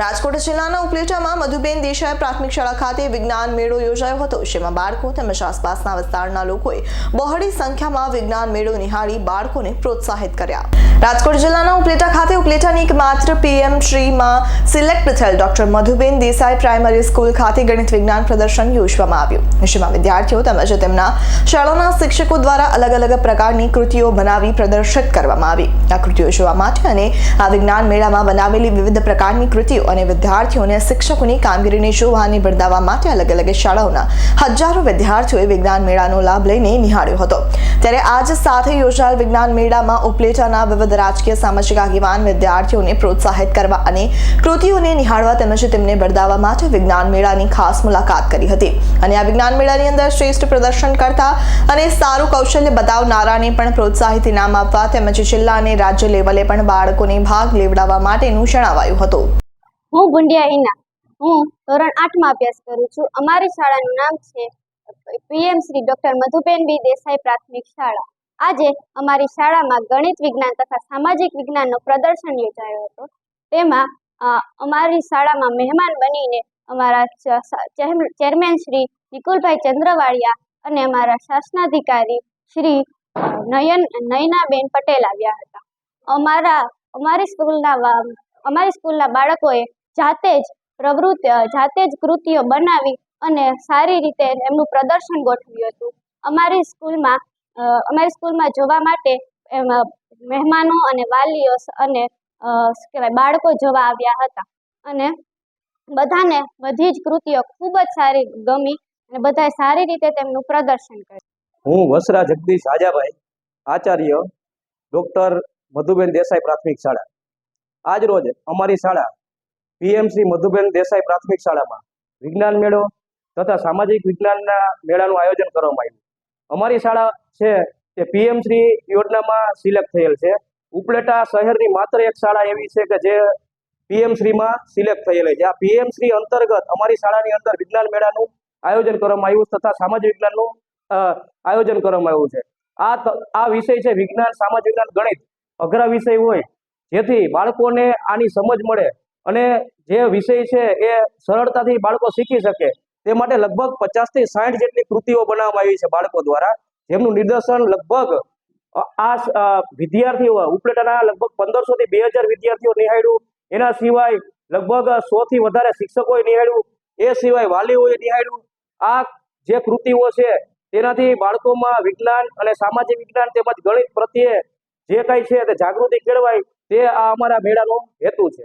રાજકોટ જિલ્લાના ઉપલેટામાં મધુબેન દેસાઈ પ્રાથમિક શાળા ખાતે વિજ્ઞાન મેળો યોજાયો હતો, જેમાં બાળકો તેમજ આસપાસના વિસ્તારના લોકોએ બહોળી સંખ્યામાં વિજ્ઞાન મેળો નિહાળી બાળકોને પ્રોત્સાહિત કર્યા. રાજકોટ જિલ્લાના ઉપલેટા ખાતે ઉપલેટાની એકમાત્ર પીએમ શ્રીમાં સિલેક્ટ થયેલ doctor Madhuben Desai primary school ખાતે ગણિત વિજ્ઞાન પ્રદર્શન યોજવામાં આવ્યું. જેમાં વિદ્યાર્થીઓ તેમજ તેમના શાળાના શિક્ષકો દ્વારા અલગ અલગ પ્રકારની કૃતિઓ બનાવી પ્રદર્શિત કરવામાં આવી. આ કૃતિઓ જોવા માટે અને આ વિજ્ઞાન મેળામાં બનાવેલી વિવિધ પ્રકારની કૃતિઓ અને વિદ્યાર્થીઓને શિક્ષકોની કામગીરીને જોવા અને બિરદાવવા માટે અલગ અલગ શાળાઓના હજારો વિદ્યાર્થીઓએ વિજ્ઞાન મેળાનો લાભ લઈને નિહાળ્યો હતો. ત્યારે આજ સાથે યોજાયેલ વિજ્ઞાન મેળામાં ઉપલેટાના વિવિધ રાજકીય સામાજિક આગેવાન વિદ્યાર્થીઓને પ્રોત્સાહિત કરવા અને કૃતિઓને નિહાળવા તેમજ તેમને બિરદાવવા માટે વિજ્ઞાન મેળાની ખાસ મુલાકાત કરી હતી. અને આ વિજ્ઞાન મેળાની અંદર શ્રેષ્ઠ પ્રદર્શન કરતા અને સારું કૌશલ્ય બતાવનારાને પણ પ્રોત્સાહિત ઇનામ આપવા તેમજ જિલ્લા અને રાજ્ય લેવલે પણ બાળકોને ભાગ લેવડાવવા માટેનું જણાવાયું હતું. હું બુંડિયા હિના. હું ધોરણ આઠમાં અભ્યાસ કરું છું. અમારી શાળાનું નામ છે PM Shri doctor Madhuben B Desai પ્રાથમિક શાળા. આજે અમારી શાળામાં ગણિત વિજ્ઞાન તથા સામાજિક વિજ્ઞાનનો પ્રદર્શન યોજાયો હતો. તેમાં અમારી શાળામાં મહેમાન બનીને અમારા ચેરમેન શ્રી નિકુલભાઈ ચંદ્રવાળિયા અને અમારા શાસનાધિકારી શ્રી નયન, નયનાબેન પટેલ આવ્યા હતા. અમારા, અમારી સ્કૂલના અમારી સ્કૂલના બાળકોએ જાતે જ પ્રવૃત્તિ જાતે જ કૃતિઓ બનાવી અને સારી રીતે એમનું પ્રદર્શન ગોઠવ્યું હતું. અમારી સ્કૂલમાં અમારી સ્કૂલમાં જોવા માટે મહેમાનો અને વાલીઓ અને શું કહેવાય, બાળકો જોવા આવ્યા હતા. અને બધાને બધી જ કૃતિઓ ખૂબ જ સારી ગમી અને બધાએ સારી રીતે તેમનું પ્રદર્શન કર્યું. હું વસરા જગદીશ હાજાભાઈ આચાર્ય ડૉક્ટર મધુબેન દેસાઈ પ્રાથમિક શાળા. આજ રોજ અમારી શાળા પીએમસી મધુબેન દેસાઈ પ્રાથમિક શાળામાં વિજ્ઞાન મેળો તથા સામાજિક વિજ્ઞાનના મેળાનું આયોજન કરવામાં આવ્યું. અમારી શાળા છે તે પીએમશ્રી યોજનામાં સિલેક્ટ થયેલ છે. ઉપલેટા શહેરની માત્ર એક શાળા એવી છે કે જે પીએમશ્રીમાં સિલેક્ટ થયેલી છે. આ પીએમશ્રી અંતર્ગત અમારી શાળાની અંદર વિજ્ઞાન મેળાનું આયોજન કરવામાં આવ્યું તથા સામાજિક વિજ્ઞાનનું આયોજન કરવામાં આવ્યું છે. આ આ વિષય છે વિજ્ઞાન, સામાજિક વિજ્ઞાન, ગણિત. અઘરા વિષય હોય જેથી બાળકોને આની સમજ મળે અને જે વિષય છે એ સરળતાથી બાળકો શીખી શકે. તે માટે લગભગ પચાસથી સાઠ જેટલી કૃતિઓ બનાવવામાં આવી છે બાળકો દ્વારા. જેમનું નિદર્શન લગભગ આ વિદ્યાર્થીઓ, ઉપલેટાના લગભગ પંદરસો થી બે હજાર વિદ્યાર્થીઓ નિહાળ્યું. એના સિવાય લગભગ સો થી વધારે શિક્ષકોએ નિહાળ્યું. એ સિવાય વાલીઓએ નિહાળ્યું. આ જે કૃતિઓ છે, તેનાથી બાળકોમાં વિજ્ઞાન અને સામાજિક વિજ્ઞાન તેમજ ગણિત પ્રત્યે જે કાંઈ છે તે જાગૃતિ કેળવાય, તે આ અમારા મેળાનો હેતુ છે.